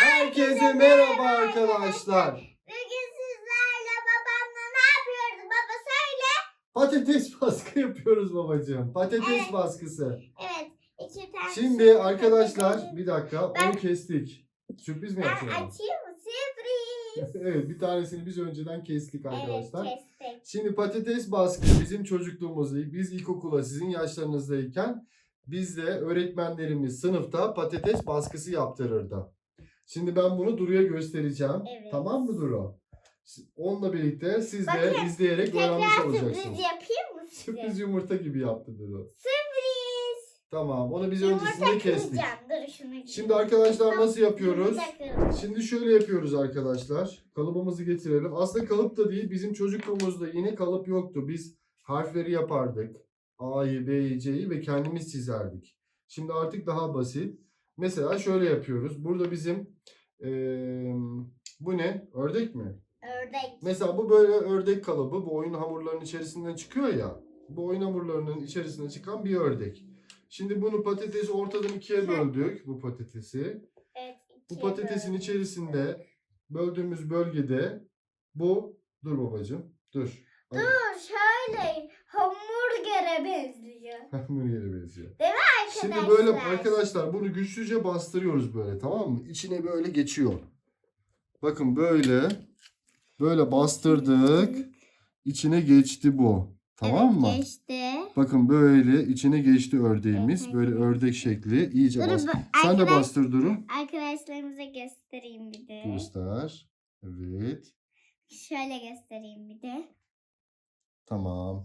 Herkese merhaba arkadaşlar. Bugün sizlerle babamla ne yapıyoruz baba söyle. Patates baskı yapıyoruz babacığım. Patates Evet. baskısı. Evet iki tane. Şimdi arkadaşlar bir dakika Ben- onu kestik. Sürpriz mi Ben yapacağız? açayım mı? Sürpriz. evet bir tanesini biz önceden kestik evet arkadaşlar. kestik. Şimdi patates baskı bizim çocukluğumuzda biz ilkokula sizin yaşlarınızdayken bizde öğretmenlerimiz sınıfta patates baskısı yaptırırdı. Şimdi ben bunu Duru'ya göstereceğim. Evet. Tamam mı Duru? Onunla birlikte siz de Bakın, izleyerek öğrenmiş Tekrar sürpriz olacaksınız. yapayım mı size? Sürpriz yumurta gibi yaptı Duru. Sürpriz. Tamam onu biz Yumurta öncesinde kestik. Dur şunu. Şimdi arkadaşlar nasıl yapıyoruz? Şimdi şöyle yapıyoruz arkadaşlar. Kalıbımızı getirelim. Aslında kalıp da değil. Bizim çocukluğumuzda yine kalıp yoktu. Biz harfleri yapardık. A'yı, B'yi, C'yi ve kendimiz çizerdik. Şimdi artık daha basit. Mesela şöyle yapıyoruz. Burada bizim eee, bu ne? Ördek mi? Ördek. Mesela bu böyle ördek kalıbı. Bu oyun hamurlarının içerisinden çıkıyor ya. Bu oyun hamurlarının içerisinden çıkan bir ördek. Şimdi bunu patatesi ortadan ikiye böldük. Bu patatesi. Evet. Bu patatesin böldüm. içerisinde böldüğümüz bölgede bu dur babacığım dur. Dur şöyle hamburgere benziyor. Hamburger'e benziyor. Arkadaşlar. Şimdi böyle arkadaşlar bunu güçlüce bastırıyoruz böyle tamam mı? İçine böyle geçiyor. Bakın böyle böyle bastırdık. İçine geçti bu. Tamam evet, mı? Geçti. Bakın böyle içine geçti ördeğimiz. Evet. Böyle ördek şekli. İyice Dur, bas. bu- Sen de bastır Duru. Arkadaşlarımıza göstereyim bir de. Göster. Evet. Şöyle göstereyim bir de. Tamam.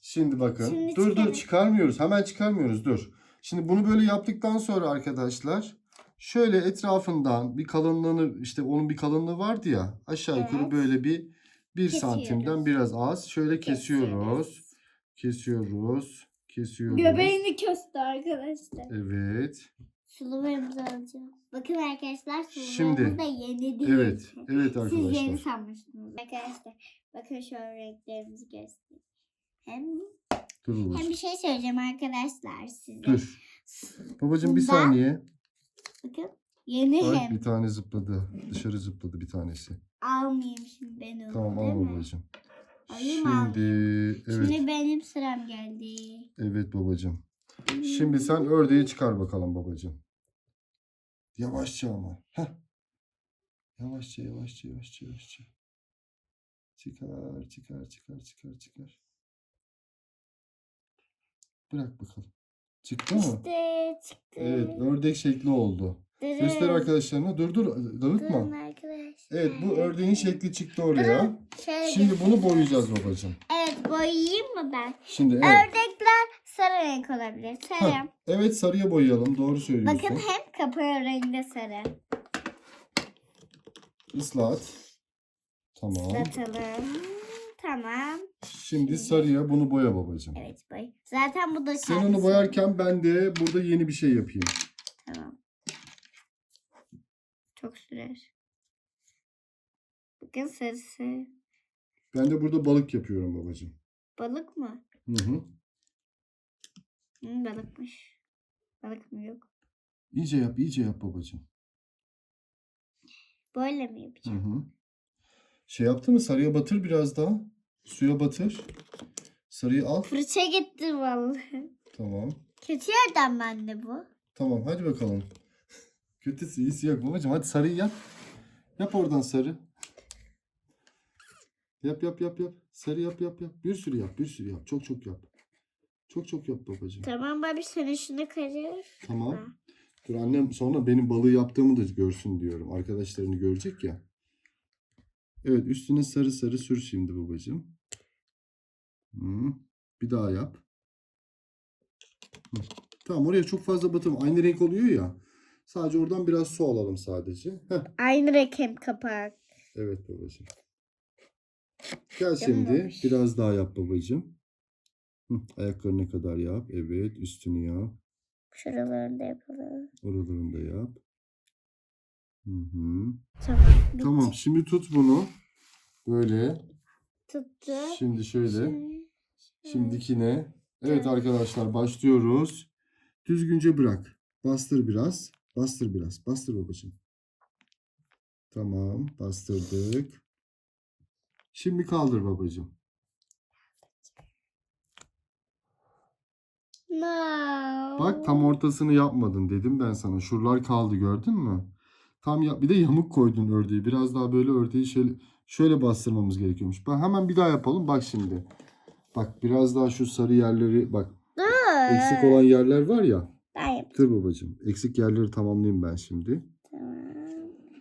Şimdi bakın. Şimdi dur dur çıkarın. çıkarmıyoruz. Hemen çıkarmıyoruz. Dur. Şimdi bunu böyle yaptıktan sonra arkadaşlar şöyle etrafından bir kalınlığını işte onun bir kalınlığı vardı ya aşağı yukarı Evet. böyle bir bir Kesiyoruz. santimden biraz az şöyle kesiyoruz. Kesiyoruz. Kesiyoruz. Göbeğini köstü arkadaşlar. Evet. Sulularımızı alacağım. Bakın arkadaşlar sulularımız da yeni değil. Evet. Evet Siz yeni arkadaşlar. sanmışsınız. Arkadaşlar bakın şu renklerimizi göstereyim. Hem, Dur hem bir şey söyleyeceğim arkadaşlar size. Dur. Babacığım bir saniye. Bakın yeni Ay hem. bir tane zıpladı. Dışarı zıpladı bir tanesi. Almayayım şimdi ben onu Tamam değil al mi? babacığım. Alayım? Şimdi evet. Şimdi benim sıram geldi. Evet babacığım. Şimdi sen ördeği çıkar bakalım babacığım. Yavaşça ama. Heh. Yavaşça yavaşça yavaşça yavaşça. Çıkar çıkar çıkar çıkar çıkar. Bırak bakalım. Çıktı mı? İşte çıktı. Evet ördek şekli oldu. Durun. Göster arkadaşlarına. Dur dur Durun dağıtma. arkadaşlar. Evet bu ördeğin şekli çıktı oraya. Şöyle Şimdi bunu boyayacağız babacığım. Evet boyayayım mı ben? Şimdi evet. Ördekler sarı renk olabilir. Sarı. Heh, evet sarıya boyayalım. Doğru söylüyorsun. Bakın hem kapağı rengi sarı. Islat. Tamam. Islatalım. Tamam. Şimdi sarıya bunu boya babacığım. Evet boy. Zaten bu da Sen onu boyarken ben de burada yeni bir şey yapayım. Tamam. Çok sürer. Bakın sarısı. Ben de burada balık yapıyorum babacığım. Balık mı? Hı hı. Hı, balıkmış. Balık mı yok? İyice yap, iyice yap babacığım. Böyle mi Hı yapacağım? hı. Şey yaptı mı? Sarıya batır biraz daha. Suya batır. Sarıyı al. Fırça gitti vallahi. Tamam. Kötü yerden bende bu. Tamam hadi bakalım. Kötüsü iyisi yok babacığım. Hadi sarıyı yap. Yap oradan sarı. Yap yap yap yap. Sarı yap yap yap. Bir sürü yap. Bir sürü yap. Çok çok yap. Çok çok yap babacığım. Tamam abi sen şunu karıyor. Tamam. Dur annem sonra benim balığı yaptığımı da görsün diyorum. Arkadaşlarını görecek ya. Evet üstüne sarı sarı sür şimdi babacığım. Hı. Bir daha yap. Hı. Tamam oraya çok fazla batırma. Aynı renk oluyor ya. Sadece oradan biraz su alalım sadece. Heh, Aynı renk hem kapak. evet babacığım. Gel şimdi Yanılmamış. biraz daha yap babacığım. Hı, ayaklarına kadar yap. Evet üstünü yap. Şuralarını da yapalım. Oralarını da yap. Hı hı. Tamam. Tamam şimdi tut bunu. Böyle. Tuttu. Şimdi şöyle. Şimdi dikine. Evet arkadaşlar başlıyoruz. Düzgünce bırak. Bastır biraz. Bastır biraz. Bastır babacığım. Tamam. Bastırdık. Şimdi kaldır babacığım. No. Bak tam ortasını yapmadın dedim ben sana. Şuralar kaldı gördün mü? Tam ya bir de yamuk koydun ördeği. Biraz daha böyle ördeği şöyle şöyle bastırmamız gerekiyormuş. Bak hemen bir daha yapalım. Bak şimdi. Bak biraz daha şu sarı yerleri bak Dur. eksik olan yerler var ya. Ben. Dur babacığım. Eksik yerleri tamamlayayım ben şimdi.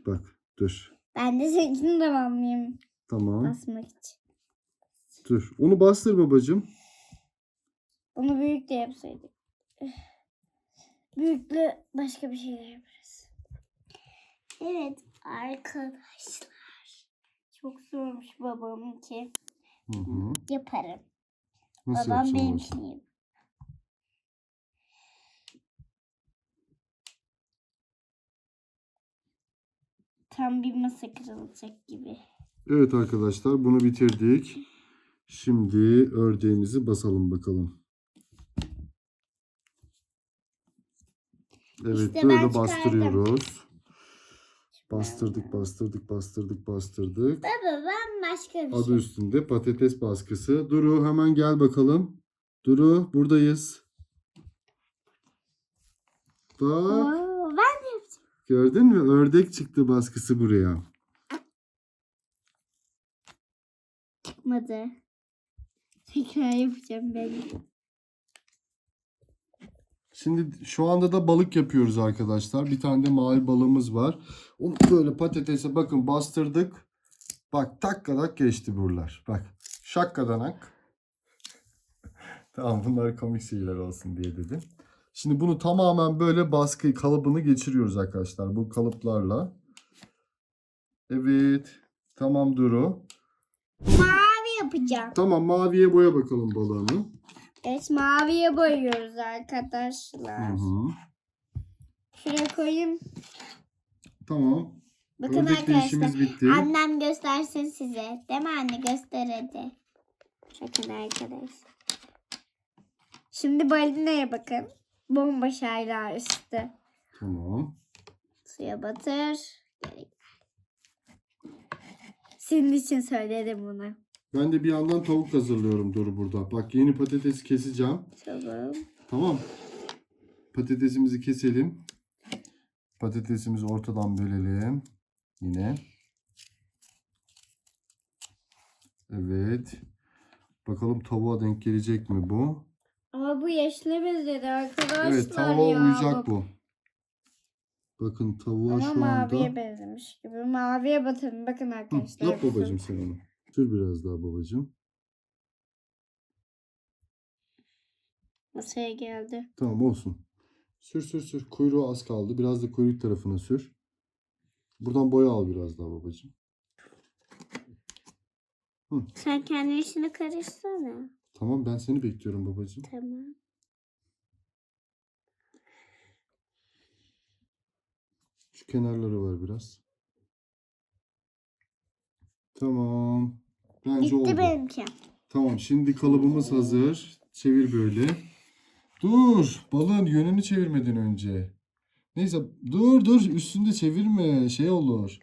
Bak dur. Ben de seninkini tamamlayayım. Tamam. Basmak için. Dur. Onu bastır babacığım. Bunu büyük de yapsaydık. Büyükle başka bir şeyler yaparız. Evet arkadaşlar. Çok zormuş babamınki. Hı hı. Yaparım. Nasıl Babam yapacağım babacığım? benimkini. Tam bir masa kırılacak gibi. Evet arkadaşlar bunu bitirdik. Şimdi ördeğimizi basalım bakalım. Evet İşte ben böyle çıkardım. bastırıyoruz. Bastırdık bastırdık bastırdık bastırdık. Baba ben başka bir Adı şey. üstünde patates baskısı. Duru hemen gel bakalım. Duru buradayız. Bak Oo, ben de yapacağım. gördün mü ördek çıktı baskısı buraya. Çıkmadı. Tekrar yapacağım ben. Şimdi şu anda da balık yapıyoruz arkadaşlar. Bir tane de mavi balığımız var. Onu böyle patatese bakın bastırdık. Bak takkadak geçti buralar. Bak şakkadanak. tamam bunlar komik şeyler olsun diye dedim. Şimdi bunu tamamen böyle baskı kalıbını geçiriyoruz arkadaşlar. Bu kalıplarla. Evet. Tamam Duru. Mavi yapacağım. Tamam maviye boya bakalım balığını. Evet maviye boyuyoruz Hı arkadaşlar. hı. Şuraya koyayım. Tamam. Bakın Ördekle arkadaşlar. işimiz bitti. Annem göstersin size. Değil mi anne? Göster hadi. Bakın arkadaşlar. Şimdi balinaya bakın. Bomboş hala üstü. Tamam. Suya batır. Senin için söyledim bunu. Ben de bir yandan tavuk hazırlıyorum Duru burada. Bak yeni patatesi keseceğim. Tamam. Tamam. Patatesimizi keselim. Patatesimizi ortadan bölelim. Yine. Evet. Bakalım tavuğa denk gelecek mi bu? Ama bu yeşile benzedi arkadaşlar Evet tavuğa ya. uyacak bu. Bakın tavuğa Ama şu maviye anda... benzemiş gibi. Maviye batırın. Bakın Hı, arkadaşlar. yap babacığım sen onu. Sür biraz daha babacığım. Masaya geldi. Tamam olsun. Sür sür sür. Kuyruğu az kaldı. Biraz da kuyruk tarafına sür. Buradan boya al biraz daha babacığım. Sen kendi işini karışsana. Tamam ben seni bekliyorum babacığım. Tamam. Şu kenarları var biraz. Tamam. Bence Bitti oldu. benimki. Tamam şimdi kalıbımız hazır. Çevir böyle. Dur. Balığın yönünü çevirmeden önce. Neyse dur dur üstünde çevirme şey olur.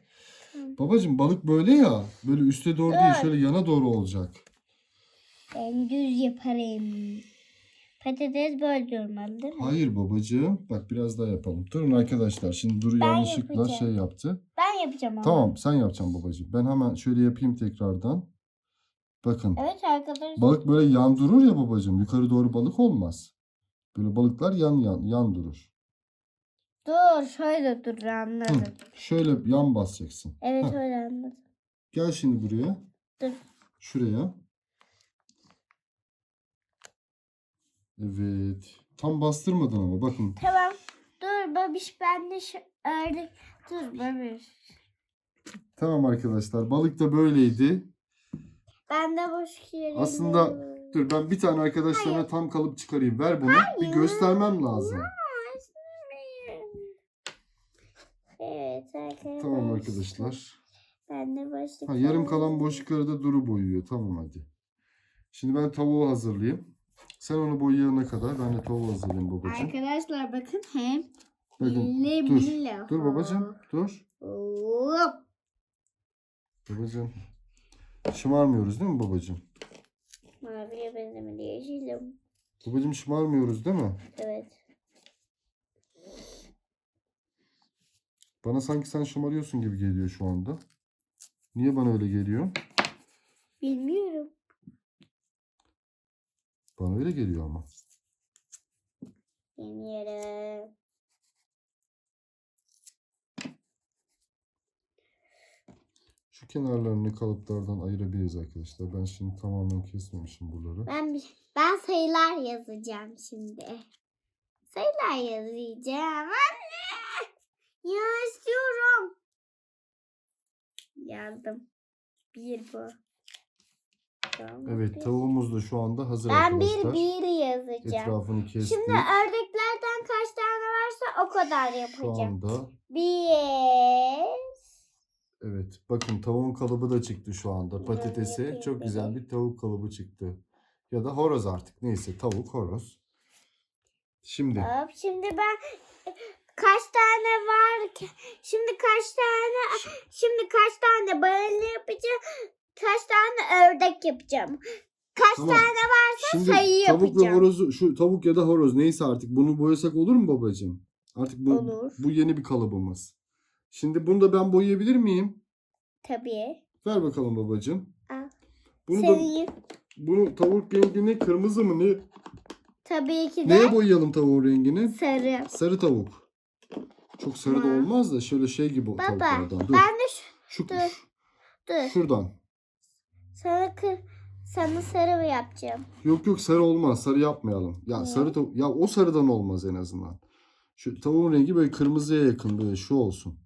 Tamam. Babacığım balık böyle ya. Böyle üste doğru değil şöyle yana doğru olacak. Ben düz yaparım. Patates böyle durmalı değil mi? Hayır babacığım. Bak biraz daha yapalım. Durun arkadaşlar. Şimdi Duru Ben yanlışlıkla yapacağım. şey yaptı. Ben yapacağım ama. Tamam sen yapacaksın babacığım. Ben hemen şöyle yapayım tekrardan. Bakın. Evet arkadaşlar. Balık böyle yan durur ya babacığım. Yukarı doğru balık olmaz. Böyle balıklar yan yan yan durur. Dur şöyle dur anladım. Şöyle yan basacaksın. Evet Heh. öyle anladım. Gel şimdi buraya. Dur. Şuraya. Evet. Tam bastırmadın ama bakın. Tamam. Dur babiş ben de şu öyle. Dur babiş. Tamam arkadaşlar. Balık da böyleydi. Ben de boş yerim. Aslında- Dur ben bir tane arkadaşlarına tam kalıp çıkarayım. Ver bunu. Bir göstermem lazım. Evet arkadaşlar. Tamam arkadaşlar. Ben de boşluk. Ha, yarım kalan boşlukları da Duru boyuyor. Tamam hadi. Şimdi ben tavuğu hazırlayayım. Sen onu boyayana kadar ben de tavuğu hazırlayayım babacığım. Arkadaşlar bakın hem Bakın Bille dur. bille Dur babacığım dur. Hop. Babacığım. Şımarmıyoruz değil mi babacığım? Maviye benzemeli yeşilim. Babacığım şımarmıyoruz değil mi? Evet. Bana sanki sen şımarıyorsun gibi geliyor şu anda. Niye bana öyle geliyor? Bilmiyorum. Bana öyle geliyor ama. Bilmiyorum. Şu kenarlarını kalıplardan ayırabiliriz arkadaşlar. Ben şimdi tamamen kesmemişim buraları. Ben bir- ben sayılar yazacağım şimdi. Sayılar yazacağım. Anne! Ya istiyorum. Yazdım. Bir bu. Tamam, Evet tavuğumuz da şu anda hazır Ben bir arkadaşlar. bir yazacağım. Etrafını kestik. Şimdi ördeklerden kaç tane varsa o kadar Şu yapacağım. anda Bir. evet bakın tavuğun kalıbı da çıktı şu anda. Böyle Patatese yapayım çok güzel böyle. bir tavuk kalıbı çıktı. Ya da horoz artık neyse tavuk horoz. Şimdi Hop, şimdi ben kaç tane var ki? Şimdi kaç tane şimdi kaç tane balina yapacağım? Kaç tane ördek yapacağım? Kaç Tamam. tane varsa Şimdi sayı tavuk ve yapacağım. horozu şu tavuk ya da horoz neyse artık bunu boyasak olur mu babacığım? Artık bu Olur. bu yeni bir kalıbımız. Şimdi bunu da ben boyayabilir miyim? Tabii. Ver bakalım babacığım. Al. Bunu da bunu tavuk rengini kırmızı mı ne? tabii ki de Neye boyayalım tavuğun rengini? sarı. Sarı tavuk. Çok sarı da Tamam. olmaz da şöyle şey gibi Baba tavuklardan. Dur. ben de şu, Şu, dur. dur. şuradan. Sana kır sana sarı mı yapacağım? Yok yok sarı olmaz. Sarı yapmayalım. Ya Niye? sarı tavuk. Ya o sarıdan olmaz en azından. Şu tavuğun rengi böyle kırmızıya yakın böyle şu olsun.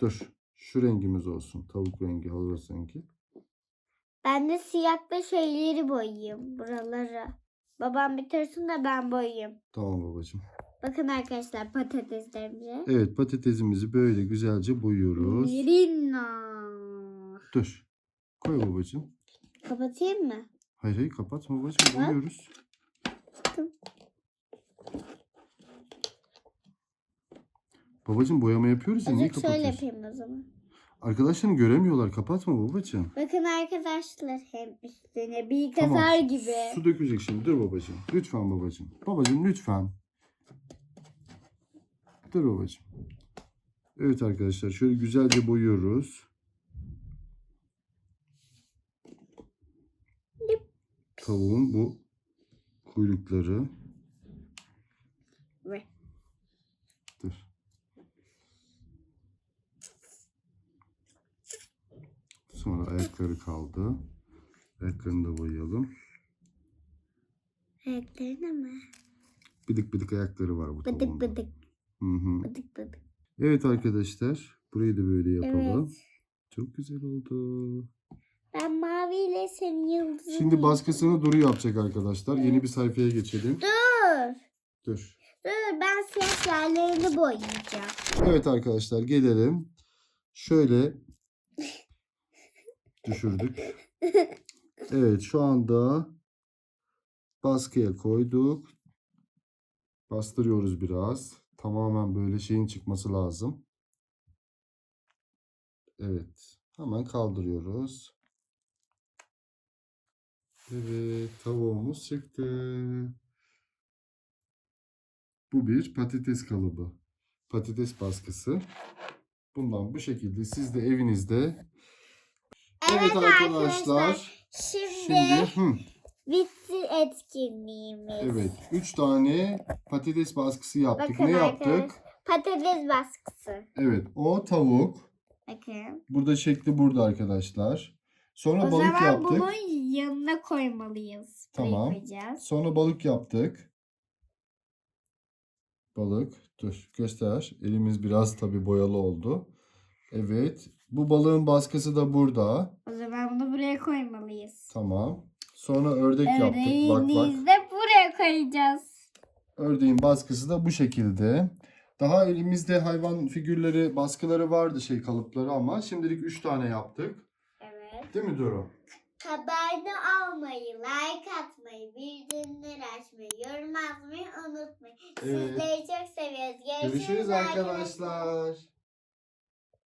Dur. Şu rengimiz olsun. Tavuk rengi, horoz rengi. Ben de siyahla şeyleri boyayayım buraları. Babam bitirsin de ben boyayayım. Tamam babacığım. Bakın arkadaşlar patateslerimize. Evet patatesimizi böyle güzelce boyuyoruz. Mirina. Dur. Koy babacığım. Kapatayım mı? Hayır hayır kapatma babacığım. Bak. Boyuyoruz. Tamam. Babacığım boyama yapıyoruz ya niye Azıcık şöyle kapatıyorsun? yapayım o zaman. Arkadaşlarım göremiyorlar. Kapatma babacığım. Bakın arkadaşlar hem üstüne bir Tamam. kasar gibi. Su dökecek şimdi. Dur babacığım. Lütfen babacığım. Babacığım lütfen. Dur babacığım. Evet arkadaşlar şöyle güzelce boyuyoruz. Tavuğun bu kuyrukları. Ve Dur. Sonra ayakları kaldı. Ayaklarını da boyayalım. Ayaklarına mı? Bıdık bıdık ayakları var bu Bıdık tavuğun. da. bıdık Hı hı. bıdık bıdık. Evet arkadaşlar. Burayı da böyle yapalım. Evet. Çok güzel oldu. Maviyle senin yıldızını Şimdi baskısını Duru yapacak arkadaşlar. Yeni bir sayfaya geçelim. Dur. Dur. Dur ben siyah yerlerini boyayacağım. Evet arkadaşlar gelelim. Şöyle düşürdük. Evet şu anda baskıya koyduk. Bastırıyoruz biraz. Tamamen böyle şeyin çıkması lazım. Evet. Hemen kaldırıyoruz. Evet tavuğumuz çıktı. Bu bir patates kalıbı. Patates baskısı. Bundan bu şekilde siz de evinizde. Evet, arkadaşlar. Şimdi, Şimdi hı, bitti etkinliğimiz. evet 3 tane patates baskısı yaptık. Bakın ne yaptık? arkadaşlar. Patates baskısı. Evet o tavuk. Bakın. Burada şekli burada arkadaşlar. Sonra O balık zaman yaptık. bunu yanına koymalıyız. Tamam. koyacağız. Sonra balık yaptık. Balık. Dur göster. Elimiz biraz tabi boyalı oldu. Evet. Bu balığın baskısı da burada. O zaman bunu buraya koymalıyız. Tamam. Sonra ördek yaptık. Bak de buraya koyacağız. Ördeğin baskısı da bu şekilde. Daha elimizde hayvan figürleri, baskıları vardı şey kalıpları ama şimdilik 3 tane yaptık. Değil mi Duru? Haberde olmayı, like atmayı, bildirimleri açmayı, yorum yazmayı unutmayın. Evet. Sizleri çok seviyoruz. Görüşürüz, Görüşürüz arkadaşlar.